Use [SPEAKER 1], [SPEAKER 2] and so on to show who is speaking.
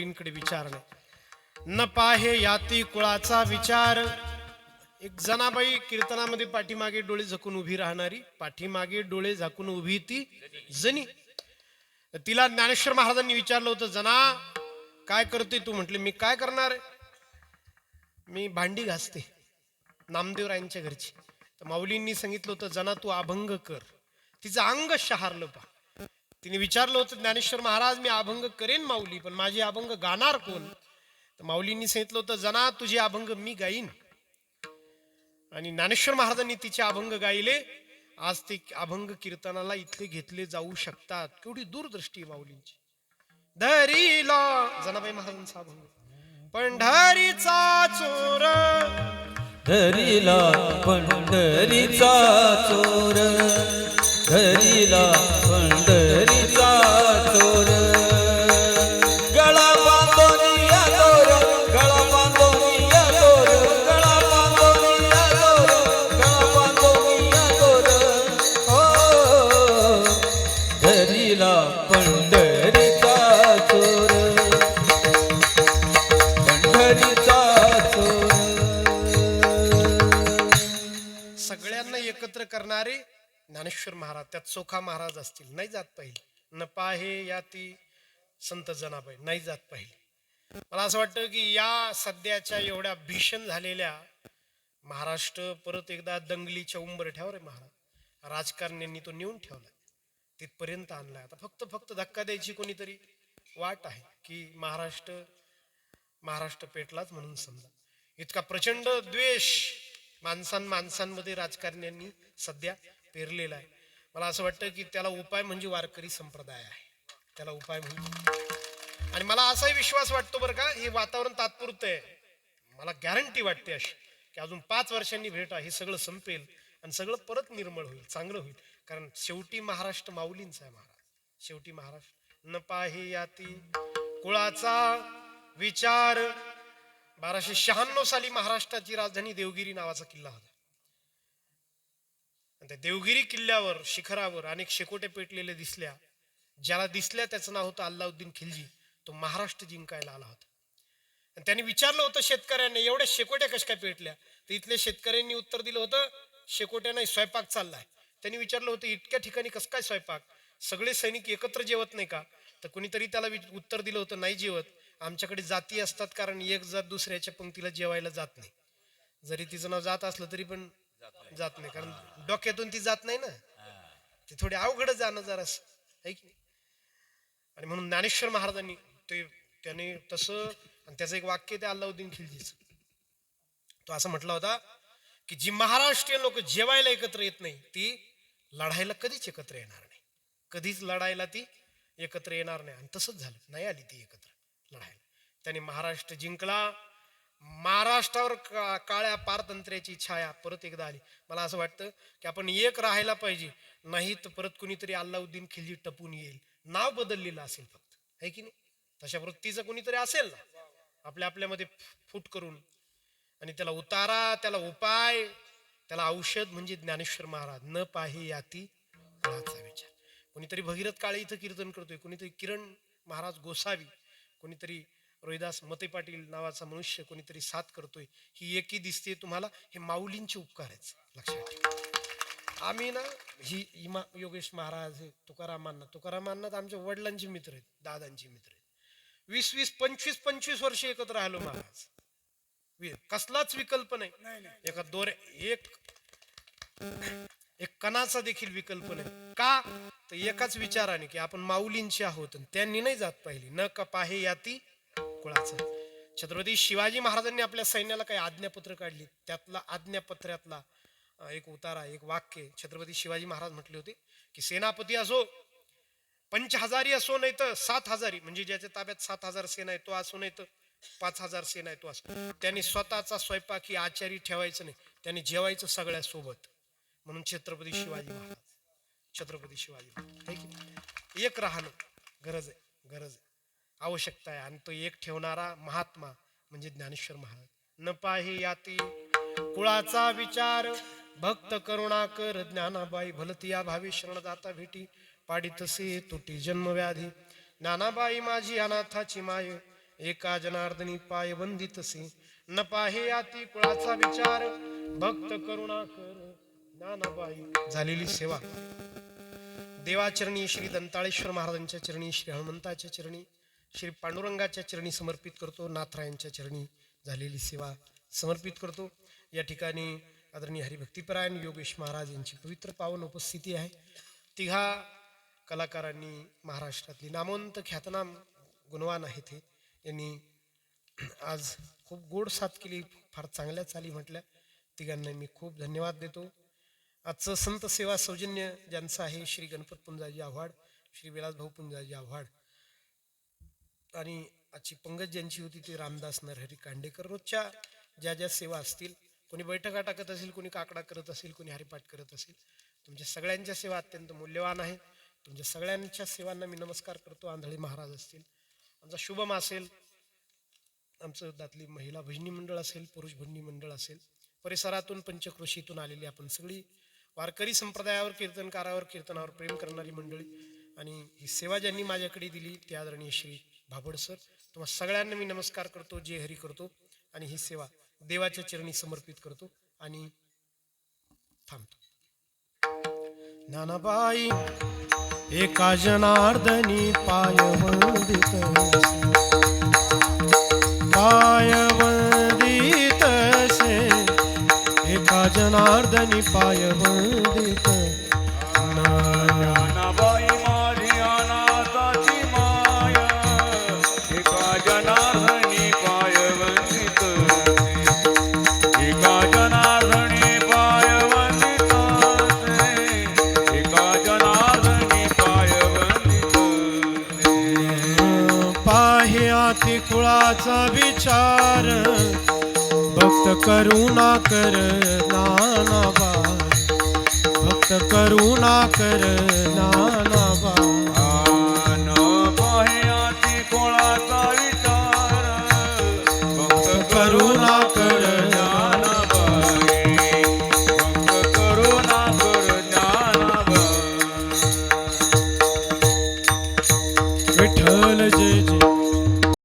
[SPEAKER 1] माऊलींकडे विचारणे. न पाहे याती कुळाचा विचार. एक जनाबाई कीर्तनामध्ये पाठीमागे डोळे झाकून उभी राहणारी पाठीमागे डोळे झाकून उभी ती जनी. तिला ज्ञानेश्वर महाराजांनी विचारलं होतं जना काय करते तू? म्हटले मी काय करणार मी भांडी घासते नामदेवरायांच्या घरची. तर माऊलींनी सांगितलं होतं जना तू अभंग कर. तिचं अंग शहारलं पा तिने विचारलं होतं ज्ञानेश्वर महाराज मी अभंग करेन माऊली पण माझे अभंग गाणार कोण? तर माऊलींनी सांगितलं होतं जना तुझे अभंग मी गाईन. आणि ज्ञानेश्वर महाराजांनी तिचे अभंग गायले. आज ते अभंग कीर्तनाला इथले घेतले जाऊ शकतात. केवढी दूरदृष्टी आहे माऊलींची. धरीला जनाबाई महाराजांचा अभंग. पंढरीचा चोर.
[SPEAKER 2] धरीला पंढरीचा चोर. धरीला गेला पंढरीचा चोर. पंढरीचा चोर.
[SPEAKER 1] सगळ्यांना एकत्र करणारे ज्ञानेश्वर महाराज त्यात चोखा महाराज असतील. नाही जात पाहिजे न पाहे या ती संत जनाबाई. नाही जात पाहिजे मला असं वाटतं की या सध्याच्या एवढ्या भीषण झालेल्या महाराष्ट्र परत एकदा दंगलीच्या उंबरठ्यावर आहे महाराज. राजकारण्यांनी तो नेऊन ठेवला तिथपर्यंत आणलाय. आता फक्त फक्त धक्का द्यायची कोणीतरी वाट आहे की महाराष्ट्र महाराष्ट्र पेटलाच म्हणून समजा. इतका प्रचंड द्वेष माणसां माणसांमध्ये राजकारण्यांनी सध्या पेरलेला आहे. मला असं वाटतं की त्याला उपाय म्हणजे वारकरी संप्रदाय आहे. त्याला उपाय म्हणजे आणि मला असाही विश्वास वाटतो बरं का हे वातावरण तात्पुरतं आहे. मला गॅरंटी वाटते अशी की अजून पाच वर्षांनी भेटा हे सगळं संपेल आणि सगळं परत निर्मळ होईल चांगलं होईल. कारण शेवटी महाराष्ट्र माऊलींचा आहे महाराज. शेवटी महाराष्ट्र. न पाहे याती कुळाचा विचार. बाराशे शहाण्णव साली महाराष्ट्राची राजधानी देवगिरी नावाचा किल्ला होता. त्या देवगिरी किल्ल्यावर शिखरावर अनेक शेकोटे पेटलेले दिसल्या. ज्याला दिसल्या त्याचं नाव होतं अल्लाउद्दीन खिलजी. तो महाराष्ट्र जिंकायला आला होता. आणि त्यांनी विचारलं होतं शेतकऱ्यांनी एवढ्या शेकोट्या कशा काय पेटल्या? तर इथल्या शेतकऱ्यांनी उत्तर दिलं होतं शेकोट्या नाही स्वयंपाक चाललाय. त्यांनी विचारलं होतं इतक्या ठिकाणी कसं काय स्वयंपाक? सगळे सैनिक एकत्र जेवत नाही का? तर कुणीतरी त्याला उत्तर दिलं होतं नाही जेवत. आमच्याकडे जाती असतात कारण एक जात दुसऱ्याच्या पंक्तीला जेवायला जात नाही. जरी तिचं नाव जात असलं तरी पण जात नाही. कारण डोक्यातून ती जात नाही ना. ते थोडे अवघड जाणं जरास आहे की नाही? आणि म्हणून ज्ञानेश्वर महाराजांनी ते त्याने तसं आणि त्याचं एक वाक्य ते अल्लाउद्दीन खिलजीच. तो असं म्हटला होता की जी महाराष्ट्रीयन लोक जेवायला एकत्र येत नाही ती लढायला कधीच एकत्र येणार नाही. कधीच लढायला ती एकत्र येणार नाही. आणि तसंच झालं. नाही आली ती एकत्र लढायला. त्याने महाराष्ट्र जिंकला. महाराष्ट्रावर का- काळ्या पारतंत्र्याची छाया परत एकदा आली. मला असं वाटतं की आपण एक राहायला पाहिजे. नाही तर परत कुणीतरी अल्लाउद्दीन खिलजी टपून येईल. नाव बदललेलं असेल फक्त. आहे की नाही? तशा वृत्तीचं कुणीतरी असेल ना? आपल्या आपल्यामध्ये फूट करून. आणि त्याला उतारा त्याला उपाय त्याला औषध म्हणजे ज्ञानेश्वर महाराज न पाहे याती काळाचा विचार. कोणीतरी भगीरथ काळे इथं कीर्तन करतोय कोणीतरी किरण महाराज गोसावी कोणीतरी रोहिदास मते पाटील नावाचा मनुष्य कोणीतरी साथ करतोय ही एकी दिसते तुम्हाला. हे माऊलींचे उपकार आहेत. लक्षात ठेवा. आम्ही ना ही इमा योगेश महाराज हे तुकारामांना तुकारामांना तर आमच्या वडिलांचे मित्र आहेत दादांचे मित्र आहेत. वीस वीस पंचवीस पंचवीस वर्ष एकत्र राहिलो महाराज. कसलाच विकल्प नाही. एका दोरे एक एक कणाचा देखील विकल्प नाही. का? तर एकाच विचाराने की आपण माऊलींचे आहोत त्यांनी नाही जात पाहिली. न का पाहे याती कुळाचा. छत्रपती शिवाजी महाराजांनी आपल्या सैन्याला काही आज्ञापत्र काढली. त्यातला आज्ञापत्रातला एक उतारा एक वाक्य छत्रपती शिवाजी महाराज म्हटले होते की सेनापती असो पंच हजारी असो नाही तर सात हजारी म्हणजे ज्याच्या ताब्यात सात हजार सेना आहे तो असो नाही तर पाच हजार सेना आहेत वास. त्यांनी स्वतःचा स्वयंपाक ही आचारी ठेवायचं नाही. त्यांनी जेवायचं सगळ्या सोबत. म्हणून छत्रपती शिवाजी महाराज. छत्रपती शिवाजी महाराज. एक राहणं गरज आहे गरज आहे. आवश्यकता आहे. आणि तो एक ठेवणारा महात्मा म्हणजे ज्ञानेश्वर महाराज. न पाहि याती कुळाचा विचार भक्त करुणाकर ज्ञानाबाई भलतिया भावी शरण जाता भेटी पाडितसे तुटी जन्मव्याधी. ज्ञानाबाई माझी अनाथाची माय एका जनार्दनी पाय वंदितसे न पाहे आती कुळाचा विचार. भक्त करुणा कर नानाबाई. झालेली सेवा. देवाचरणी श्री दंताळेश्वर महाराजांच्या चरणी श्री हनुमंताच्या चरणी श्री पांडुरंगाच्या चरणी समर्पित करतो. नाथरायांच्या चरणी झालेली सेवा समर्पित करतो. या ठिकाणी आदरणीय हरिभक्तीपरायण योगेश महाराज यांची पवित्र पावन उपस्थिती आहे. तिघा कलाकारांनी महाराष्ट्रातली नामवंत ख्यातनाम गुणवान आहेत हे. यांनी आज खूप गोड साथ केली फार चांगल्या चाली म्हटल्या. तिघांना मी खूप धन्यवाद देतो. आजचं संत सेवा सौजन्य ज्यांचं आहे श्री गणपत पुंजाजी आव्हाड श्री विलासभाऊ पुंजाजी आव्हाड आणि आजची पंगत ज्यांची होती ती रामदास नरहरी कांडेकर. रोजच्या ज्या ज्या सेवा असतील कोणी बैठका टाकत असेल कोणी काकडा करत असेल कोणी हरिपाठ करत असेल तुमच्या सगळ्यांच्या सेवा अत्यंत मूल्यवान आहेत तुमच्या सगळ्यांच्या सेवांना मी नमस्कार करतो. आंधळी महाराज असतील आमचा शुभम असेल आमचं दातली महिला भजनी मंडळ असेल पुरुष भजनी मंडळ असेल परिसरातून पंचक्रोशीतून आलेली आपण सगळी वारकरी संप्रदायावर कीर्तनकारावर कीर्तनावर प्रेम करणारी मंडळी. आणि ही सेवा ज्यांनी माझ्याकडे दिली ते आदरणीय श्री भाबड सर. तुम्हा सगळ्यांना मी नमस्कार करतो जे हरी करतो. आणि ही सेवा देवाच्या चरणी समर्पित करतो. आणि थांबतो. नानाबाई एका जनार्दनी पाय वंदित पाय वंदित से एका जनार्दनी पाय वंदित
[SPEAKER 3] ज्ञानाबाई त्याचा विचार.
[SPEAKER 1] भक्त करुणा कर नानाबा भक्त करुणा कर नानाबा कोणाचा विचार. भक्त करुणा